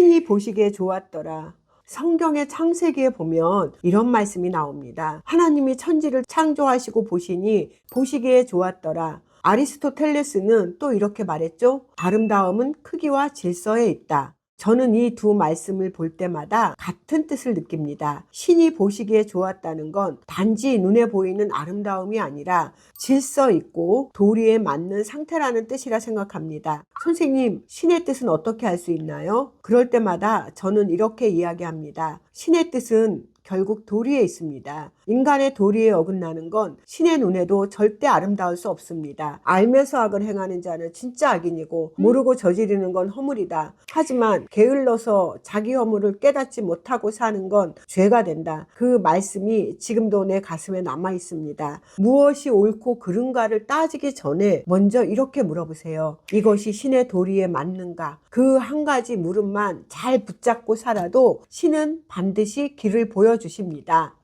신이 보시기에 좋았더라. 성경의 창세기에 보면 이런 말씀이 나옵니다. 하나님이 천지를 창조하시고 보시니 보시기에 좋았더라. 아리스토텔레스는 또 이렇게 말했죠. 아름다움은 크기와 질서에 있다. 저는 이 두 말씀을 볼 때마다 같은 뜻을 느낍니다. 신이 보시기에 좋았다는 건 단지 눈에 보이는 아름다움이 아니라 질서 있고 도리에 맞는 상태라는 뜻이라 생각합니다. 선생님, 신의 뜻은 어떻게 알수 있나요? 그럴 때마다 저는 이렇게 이야기합니다. 신의 뜻은 결국 도리에 있습니다. 인간의 도리에 어긋나는 건 신의 눈에도 절대 아름다울 수 없습니다. 알면서 악을 행하는 자는 진짜 악인이고 모르고 저지르는 건 허물이다. 하지만 게을러서 자기 허물을 깨닫지 못하고 사는 건 죄가 된다. 그 말씀이 지금도 내 가슴에 남아 있습니다. 무엇이 옳고 그른가를 따지기 전에 먼저 이렇게 물어보세요. 이것이 신의 도리에 맞는가? 그 한 가지 물음만 잘 붙잡고 살아도 신은 반드시 길을 보여주십니다.